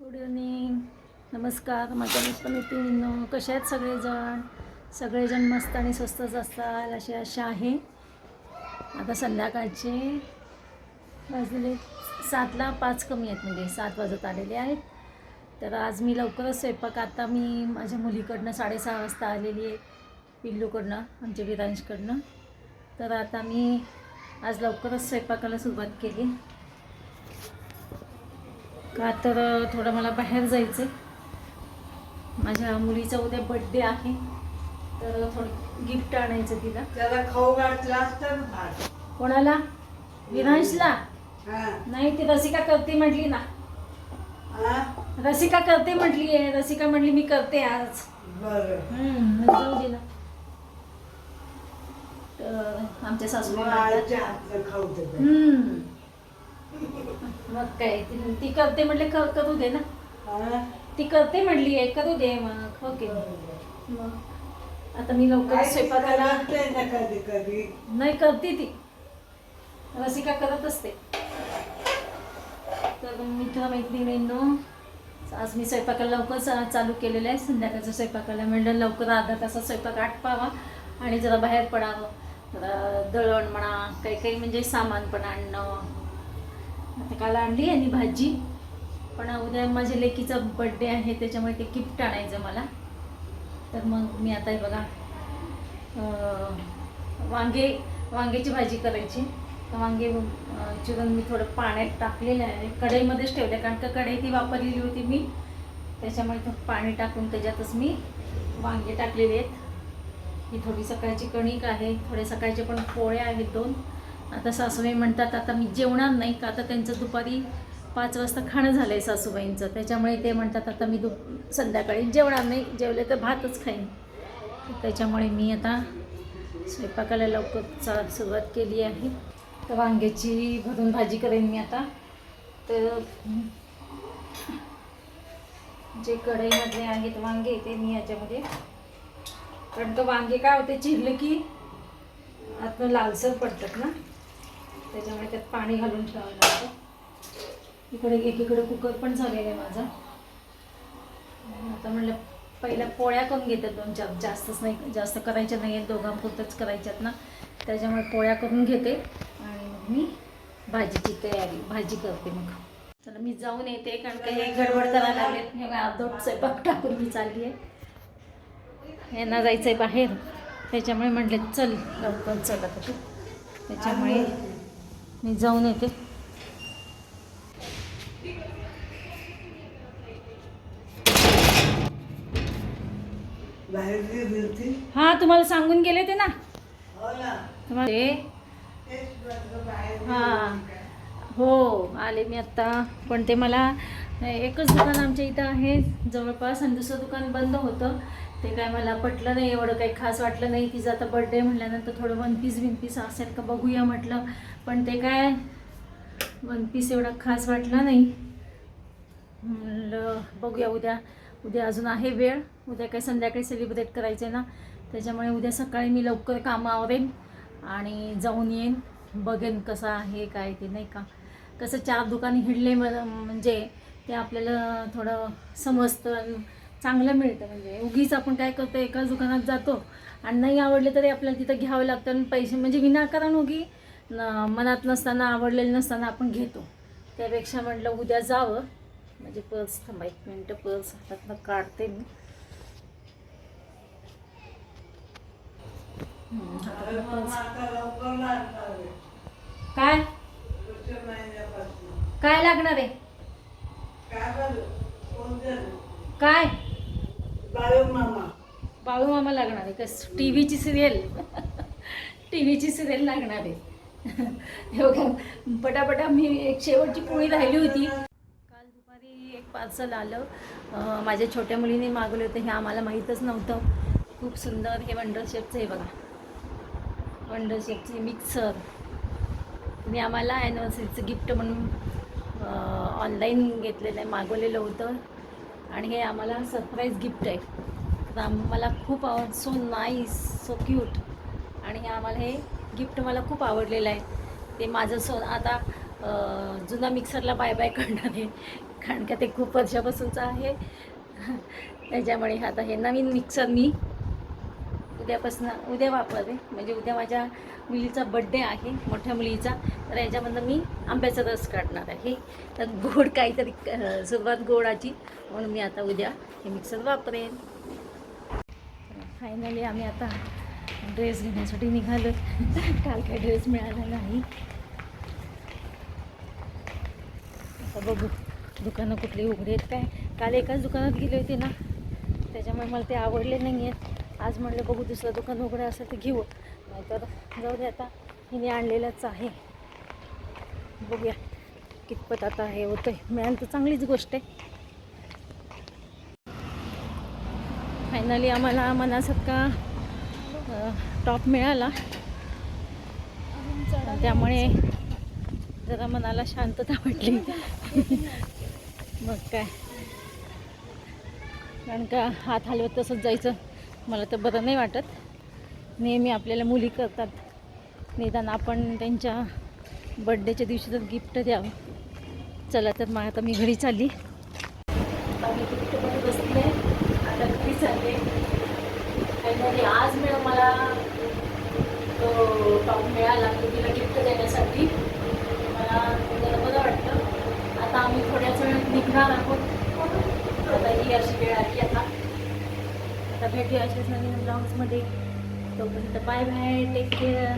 Good evening नमस्कार. माझ्या मैत्रिणींनो कसे आहेत सगळेजण? सगळेजण मस्त आणि स्वस्तच असतात अशी आशा आहे. आता संध्याकाळचे वाजलेले सातला पाच कमी आहेत म्हणजे सात वाजत आलेले आहेत. तर आज मी लवकरच स्वयंपाक आता मी माझ्या मुलीकडनं साडेसहा वाजता आलेली आहे पिल्लूकडनं आमच्या विरांशकडनं. तर आता मी आज लवकरच स्वयंपाकाला सुरुवात केली. का तर थोडं मला बाहेर जायचं आहे माझ्या मुलीचा उद्या बड्डे आहे. तर थोडं गिफ्ट आणायचं तिला. त्याला खाऊ घातला भात. कोणाला? विरांशला हा. नाही ती रसिका करते म्हटली ना? रसिका करते म्हटली आहे. रसिका म्हटली मी करते आज. जाऊ दे ना. तर आमच्या हातचं खाऊ मग काय ती ती करते म्हटले क- करू दे ना. हा? ती करते म्हटली आहे करू दे मग. ओके मग आता मी लवकर स्वयंपाकाला कधी कधी? नाही करते ती. रसिका करत असते. तर मित्र मैत्रिणींनो आज मी स्वयंपाकाला लवकर चालू केलेलं आहे. संध्याकाळचं स्वयंपाकाला म्हणलं लवकर अर्धा तासात स्वयंपाक आटपावा आणि जरा बाहेर पडावं. जरा दळण म्हणा काही काही म्हणजे सामान पण आणणं आता काल आणली आणि भाजी. पण उद्या माझ्या लेकीचा बड्डे आहे त्याच्यामुळे ते गिफ्ट आणायचं मला. तर मग मी आता हे बघा वांगे वांग्याची भाजी करायची. तर वांगे चिरून मी थोडं पाण्यात टाकलेलं आहे. कढईमध्येच ठेवलं कारण का कढई ती वापरलेली होती मी. त्याच्यामुळे थोडं पाणी टाकून त्याच्यातच मी वांगे टाकलेले आहेत. ही थोडी सकाळची कणिक आहे थोडे सकाळचे पण पोळ्या आहेत दोन. आता सासूबाई म्हणतात आता मी जेवणार नाही का? आता त्यांचं दुपारी पाच वाजता खाणं झालं आहे सासूबाईंचं. त्याच्यामुळे ते म्हणतात आता मी दु संध्याकाळी जेवणार नाही. जेवले तर भातच खाईन. त्याच्यामुळे मी आता स्वयंपाकाला लवकर चा सुरुवात केली आहे. तर वांग्याची भरून भाजी करेन मी आता. तर जे कढईमधले आहेत वांगे ते मी याच्यामध्ये कारण का वांगे काय होते चिरले की आतनं लालसर पडतात ना? त्याच्यामुळे त्यात पाणी घालून ठेवावं लागतं. इकडे एकीकडे कुकर पण झालेला आहे माझा. आता म्हणलं पहिल्या पोळ्या करून घेतात दोन चार. जास्तच नाही जास्त करायच्या नाही आहेत. दोघांपुरतच करायच्यात ना. त्याच्यामुळे पोळ्या करून घेते. आणि मग मी भाजीची तयारी भाजी करते मग. तर मी जाऊन येते कारण का हे गडबड करायला लागलेत. हे बघा, अर्धवट स्वयंपाक टाकून मी चालली आहे. यांना जायचं आहे बाहेर. त्याच्यामुळे म्हटले चल लवकर चल आता तू. त्याच्यामुळे मी जाऊन येते. हां तुम्हाला सांगून गेले ते ना? हो ना. तुम्हाला हां. हो आले मी आत्ता पण ते मला एकच दुकान आमच्या इथं आहे. जवळपास आणि दुसरं दुकान बंद होतं. ते काय मला पटलं नाही एवढं काही खास वाटलं नाही. तिचा आता बड्डे म्हटल्यानंतर थोडं वन पीस विनपीस असेल का बघूया म्हटलं. पण ते काय वन पीस एवढा खास वाटला नाही. म्हणलं बघूया उद्या. उद्या अजून आहे वेळ. उद्या काही संध्याकाळी सेलिब्रेट करायचं आहे ना. त्याच्यामुळे उद्या सकाळी मी लवकर कामं आवरेन आणि जाऊन येईन. बघेन कसं आहे काय ते नाही का. कसं चार दुकान हिडले म्हणजे ते आपल्याला थोडं समजतं. चांगलं मिळतं. म्हणजे उगीच आपण काय करतो एकाच दुकानात जातो आणि नाही आवडले तरी आपल्याला तिथं घ्यावं लागतं आणि पैसे म्हणजे विनाकारण उगी न- मनात नसताना आवडलेलं नसताना आपण घेतो. त्यापेक्षा म्हटलं उद्या जावं. म्हणजे पर्स थांबा एक मिनटं पर्स हातातनं काढते मी. काय? काय लागणार आहे? काय बरं कोणत्या काय बाळू मामा बाळू मामा लागणार आहे. कस टी व्हीची सिरियल. टी व्हीची सिरियल लागणार आहे. हे बघा पटापटा मी एक शेवटची पोळी राहिली होती. काल दुपारी एक पार्सल आलं. माझ्या छोट्या मुलीने मागवले होते. हे आम्हाला माहीतच नव्हतं. खूप सुंदर हे वंडर शेपचं हे बघा. Wonder शेपचे mixer. मी आम्हाला ॲनिव्हर्सरीचं गिफ्ट म्हणून ऑनलाईन घेतलेलं आहे मागवलेलं होतं. आणि हे आम्हाला सरप्राईज गिफ्ट आहे. तर मला खूप आवड सो नाईस सो क्यूट आणि आम्हाला हे गिफ्ट मला खूप आवडलेलं आहे. ते माझं सो आता जुना मिक्सरला बाय बाय करणार आहे. कारण का ते खूप वर्षापासूनचं आहे. त्याच्यामुळे आता हे नवीन मिक्सर मी उद्यापासून उद्या वापरते. म्हणजे उद्या माझ्या मुलीचा बड्डे आहे मोठ्या मुलीचा. तर याच्यामधनं मी आंब्याचा रस काढणार आहे. तर गोड काहीतरी सुरुवात गोडाची. म्हणून मी आता उद्या हे मिक्सर वापरेन. फायनली आम्ही आता ड्रेस घेण्यासाठी निघालो. काल काय ड्रेस मिळाला नाही. आता बघू दुकानं कुठली उघडी आहेत काय. काल एकाच दुकानात गेले होते ना. त्याच्यामुळे मला ते आवडले नाही आहेत आज म्हणलं बघू दुसरं दुकान उघडं असेल तर घेऊ. नाहीतर जाऊ दे आता. हिने आणलेलंच आहे. बघूया. कितपत आता हे होतं आहे मिळालं तर चांगलीच गोष्ट आहे. फायनली आम्हाला मनासारखा टॉप मिळाला. त्यामुळे जरा मनाला शांतता वाटली. मग काय? कारण का हात हलवत तसंच जायचं. मला तर बरं नाही वाटत. नेहमी आपल्याला मुली करतात. निदान आपण त्यांच्या बड्डेच्या दिवशी तर गिफ्ट द्यावं. चला तर मग आता मी घरी चालली. बसले आता घरी चालले आज मिळ मला तो टॉप मिळाला तो तिला गिफ्ट देण्यासाठी. मला जरा बरं वाटतं आता आम्ही थोड्याच वेळात निघणार आहोत. आता ही अशी वेळ आली आता. आता भेटूया अशाच नवीन ब्लॉग्समध्ये तोपर्यंत बाय बाय टेक केअर